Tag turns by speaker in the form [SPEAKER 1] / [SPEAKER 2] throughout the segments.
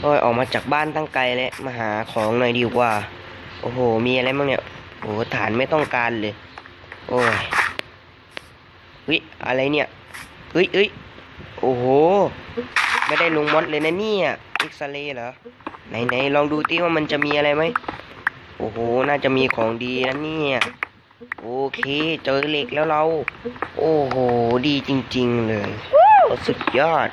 [SPEAKER 1] โอ้ยออกมาจากบ้านตั้งไกลแล้วมาหาของหน่อยดีกว่า โอ้โห มีอะไรบ้างเนี่ย โอ้โหฐานไม่ต้องการเลย โอ้ยเฮ้ยอะไรเนี่ยเฮ้ยเฮ้ยโอ้โห ไม่ได้ลงมอดเลยนะเนี่ยเอ็กซเรย์เหรอ ไหนไหนลองดูติว่ามันจะมีอะไรไหม โอ้โห น่าจะมีของดีนะเนี่ย โอเค เจอเหล็กแล้วเรา โอ้โห ดีจริง ๆ เลยโอ้สุดยอด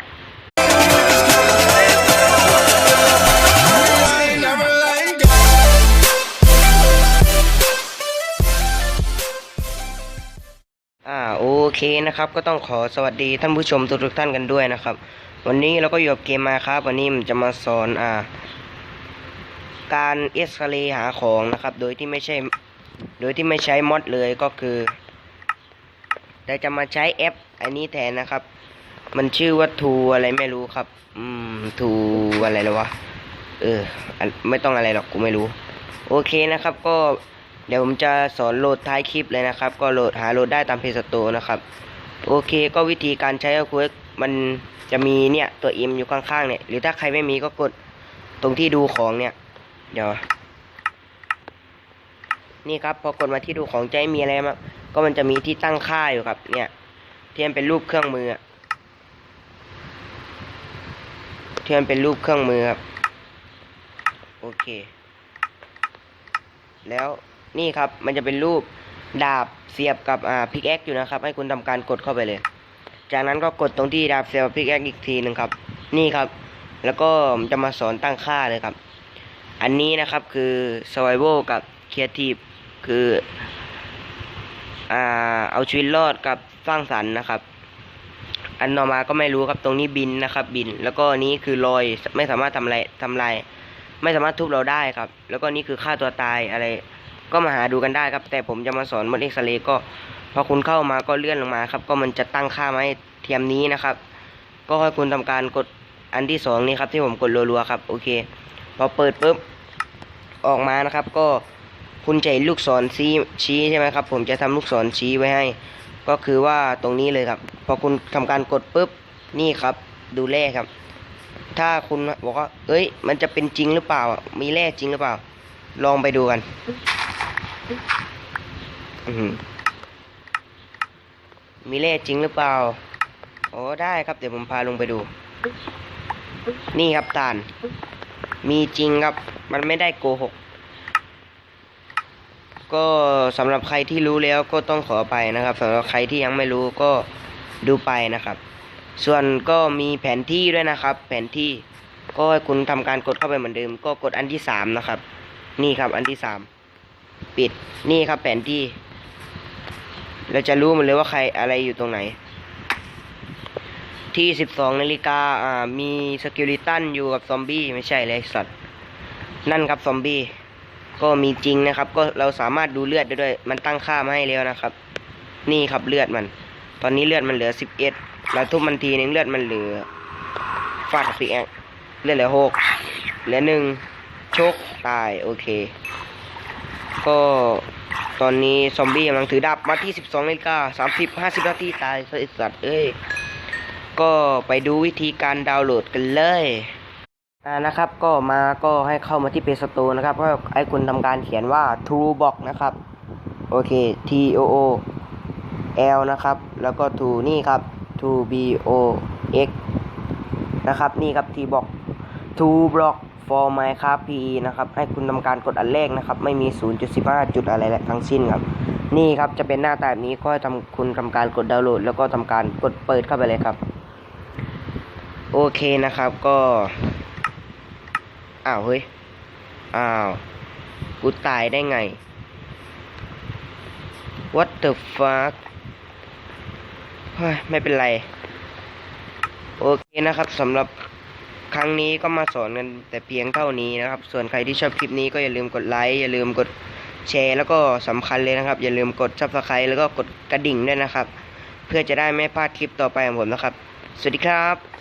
[SPEAKER 1] เคนะครับ ก็ต้องขอสวัสดีท่านผู้ชมทุกๆท่านกันด้วยนะครับ วันนี้เราก็อยู่กับเกมมาครับ วันนี้มันจะมาสอนอ่า การเอ็กซเรย์หาของนะครับ โดยที่ไม่ใช่ โดยที่ไม่ใช้มอดเลยก็คือแต่จะมาใช้แอป อันนี้แทนนะครับ มันชื่อว่าทูอะไรไม่รู้ครับ อืมทูอะไรแล้ววะเออ ไม่ต้องอะไรหรอกกูไม่รู้ โอเคนะครับ ก็ เดี๋ยวผมจะสอนโหลดท้ายคลิปเลยนะครับ ก็โหลดหาโหลดได้ตามเพจสโตนะครับ โอเคก็วิธีการใช้ก็คือมันจะมีเนี่ยตัว M อยู่ข้างๆเนี่ย หรือถ้าใครไม่มีก็กดตรงที่ดูของเนี่ย เดี๋ยว นี่ครับพอกดมาที่ดูของจะไม่มีอะไรมาก็มันจะมีที่ตั้งค่าอยู่ครับ เนี่ยเที่มันเป็นรูปเครื่องมืออะที่มันเป็นรูปเครื่องมือครับ โอเค แล้ว นี่ครับ มันจะเป็นรูปดาบเสียบกับอ่าพิกแอคอยู่นะครับ ให้คุณทำการกดเข้าไปเลย จากนั้นก็กดตรงที่ดาบเสียบพิกแอคอีกทีหนึ่งครับ นี่ครับ แล้วก็จะมาสอนตั้งค่าเลยครับ อันนี้นะครับคือ survival กับ creative คืออ่าเอาชีวิตรอดกับสร้างสรรค์นะครับ อันต่อมาก็ไม่รู้ครับตรงนี้บินนะครับ บิน แล้วก็นี้คือลอยไม่สามารถทำอะไรทำลายไม่สามารถทุบเราได้ครับ แล้วก็นี่คือฆ่าตัวตายอะไร ก็มาหาดูกันได้ครับ แต่ผมจะมาสอนมดเอ็กซเรย์ก็พอคุณเข้ามาก็เลื่อนลงมาครับ ก็มันจะตั้งค่ามาให้เทียมนี้นะครับ ก็ให้คุณทำการกดอันที่สองนี่ครับที่ผมกดรัวๆครับโอเค พอเปิดปุ๊บออกมานะครับ ก็คุณจะเห็นลูกศรชี้ชี้ใช่ไหมครับ ผมจะทำลูกศรชี้ไว้ให้ ก็คือว่าตรงนี้เลยครับ พอคุณทำการกดปุ๊บนี่ครับ ดูแร่ครับ ถ้าคุณบอกว่า เอ้ย มันจะเป็นจริงหรือเปล่า มีแร่จริงหรือเปล่า ลองไปดูกัน มีแร่จริงหรือเปล่า โอ้ได้ครับเดี๋ยวผมพาลงไปดู นี่ครับตาลมีจริงครับ มันไม่ได้โกหก ก็สำหรับใครที่รู้แล้วก็ต้องขอไปนะครับสำหรับใครที่ยังไม่รู้ก็ดูไปนะครับ ส่วนก็มีแผนที่ด้วยนะครับ แผนที่ก็คุณทำการกดเข้าไปเหมือนเดิม ก็กดอันที่สามนะครับ นี่ครับอันที่สาม ปิดนี่ครับแผนที่ เราจะรู้หมดเลยว่าใครอะไรอยู่ตรงไหน ที่สิบสองนาฬิกาอ่ามีสกิลิตันอยู่กับซอมบี้ไม่ใช่เลยสัตว์ นั่นครับซอมบี้ก็มีจริงนะครับ ก็เราสามารถดูเลือดได้ด้วย มันตั้งค่ามาให้แล้วนะครับ นี่ครับเลือดมัน ตอนนี้เลือดมันเหลือสิบเอ็ดเราทุบมันทีนึงเลือดมันเหลือฟาดปีแอกเลือดเหลือหกเหลือหนึ่งชกตายโอเค ก็ตอนนี้ซอมบี้กำลังถือดาบมาที่สิบสองนาฬิกาสาสนาทีตายสัตว์เอ้ย ก็ไปดูวิธีการดาวน์โหลดกันเลยอ่านะครับก็มาก็ให้เข้ามาที่เพจสโตนะครับก็ให้คุณทำการเขียนว่า True Box นะครับ โอเค T O O L นะครับ แล้วก็ to นี่ครับ to B O X นะครับ นี่ครับ T Box to block for Minecraft PE นะครับ ให้คุณทำการกดอันแรกนะครับ ไม่มี 0.15 จุดอะไรและทั้งสิ้นครับ นี่ครับจะเป็นหน้าตาแบบนี้ก็ทำคุณทำการกดดาวน์โหลด แล้วก็ทำการกดเปิดเข้าไปเลยครับ โอเคนะครับก็ อ้าวเฮ้ย อ้าว กูตายได้ไง What the fuck เฮ้ยไม่เป็นไร โอเคนะครับสำหรับ ครั้งนี้ก็มาสอนกันแต่เพียงเท่านี้นะครับ ส่วนใครที่ชอบคลิปนี้ก็อย่าลืมกดไลค์อย่าลืมกดแชร์แล้วก็สำคัญเลยนะครับ อย่าลืมกดซับสไครต์แล้วก็กดกระดิ่งด้วยนะครับ เพื่อจะได้ไม่พลาดคลิปต่อไปของผมนะครับ สวัสดีครับ